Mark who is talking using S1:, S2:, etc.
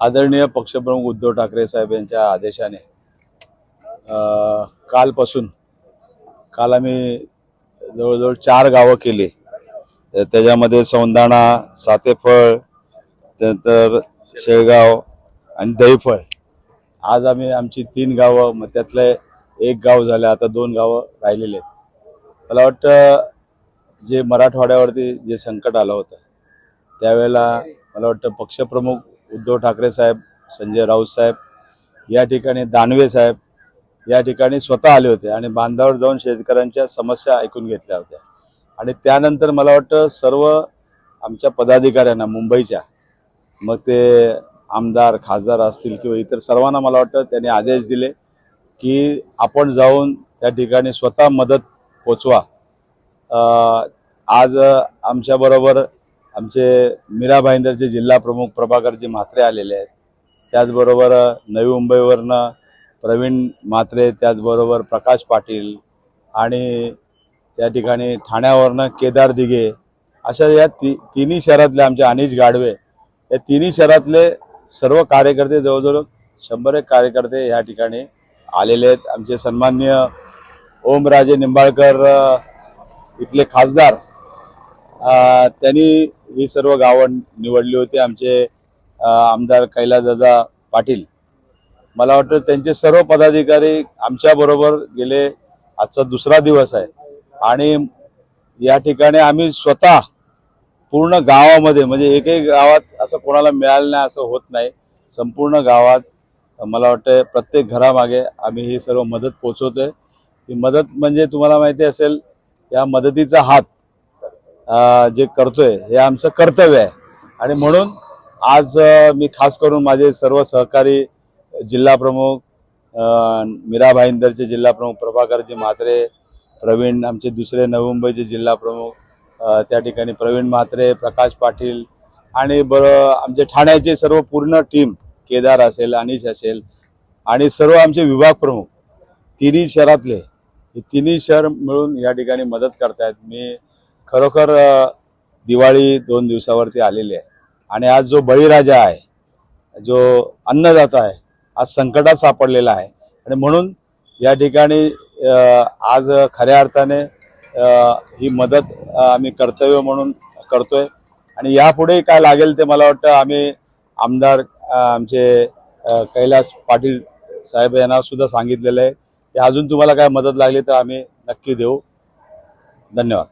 S1: आदरणीय पक्षप्रमुख उद्धव ठाकरे साहेब यांच्या आदेशाने कालपासून काल आम्ही जवळजवळ चार गावं केली. त्याच्यामध्ये सौंदाणा सातेफळ त्यानंतर शेळगाव आणि दहीफळ. आज आम्ही आमची तीन गावं मग त्यातले एक गाव झालं आता दोन गावं राहिलेले आहेत. मला वाटतं जे मराठवाड्यावरती जे संकट आलं होतं त्यावेळेला मला वाटतं पक्षप्रमुख उद्धव ठाकरे साहेब संजय राऊत साहेब या ठिकाणी दानवे साहेब या ठिकाणी स्वतः आले होते आणि बांधावर जाऊन शेतकऱ्यांच्या समस्या ऐकून घेतल्या होत्या. आणि त्यानंतर मला वाटतं सर्व आमच्या पदाधिकाऱ्यांना मुंबईच्या मग ते आमदार खासदार असतील किंवा इतर सर्वांना मला वाटतं त्यांनी आदेश दिले की आपण जाऊन त्या ठिकाणी स्वतः मदत पोचवा. आज आमच्याबरोबर आमचे मीरा भाईंदरचे जिल्हा प्रमुख प्रभाकरजी म्हात्रे आलेले आहेत. त्याचबरोबर नवी मुंबईवरनं प्रवीण म्हात्रे त्याचबरोबर प्रकाश पाटील आणि त्या ठिकाणी ठाण्यावरनं केदार दिघे अशा या ती तिन्ही शहरातले आमचे अनिश गाडवे या तिन्ही शहरातले सर्व कार्यकर्ते जवळजवळ शंभर एक कार्यकर्ते या ठिकाणी आलेले आहेत. आमचे सन्माननीय ओमराजे निंबाळकर इथले खासदार त्यांनी ही सर्व गावं निवडली होती. आमचे आमदार कैलासदादा पाटील. मला वाटतं त्यांचे सर्व पदाधिकारी आमच्याबरोबर गेले. आजचा दुसरा दिवस आहे. आणि या ठिकाणी आम्ही स्वतः पूर्ण गावामध्ये म्हणजे एकही गावात असं कोणाला मिळालं नाही असं होत नाही. संपूर्ण गावात मला वाटतं प्रत्येक घरामागे आम्ही ही सर्व मदत पोचवतोय ही मदत म्हणजे तुम्हाला माहिती असेल या मदतीचा हात जे करतोय हे आमचं कर्तव्य आहे. आणि म्हणून आज मी खास करून माझे सर्व सहकारी जिल्हा प्रमुख मीरा भाईंदरचे जिल्हा प्रमुख प्रभाकरजी म्हात्रे प्रवीण आमचे दुसरे नवी मुंबईचे जिल्हा प्रमुख त्या ठिकाणी प्रवीण म्हात्रे प्रकाश पाटील आणि बरं आमचे ठाण्याचे सर्व पूर्ण टीम केदार असेल अनिश असेल आणि सर्व आमचे विभाग प्रमुख तिन्ही शहरातले हे तिन्ही शहर मिळून या ठिकाणी मदत करतायत. मी खरोखर दिवाळी दोन दिवसावरती आलेली आहे. आणि आज जो बळीराजा आहे जो अन्नदाता आहे आज संकटात सापडलेला आहे. आणि म्हणून या ठिकाणी आज खऱ्या अर्थाने ही मदत आम्ही कर्तव्य म्हणून करतोय. आणि यापुढे काय लागेल ते मला वाटतं आम्ही आमदार आमचे कैलास पाटील साहेब यांना सुद्धा सांगितलेलं आहे. अजून तुम्हाला काय मदत लागली तर आम्ही नक्की देऊ. धन्यवाद.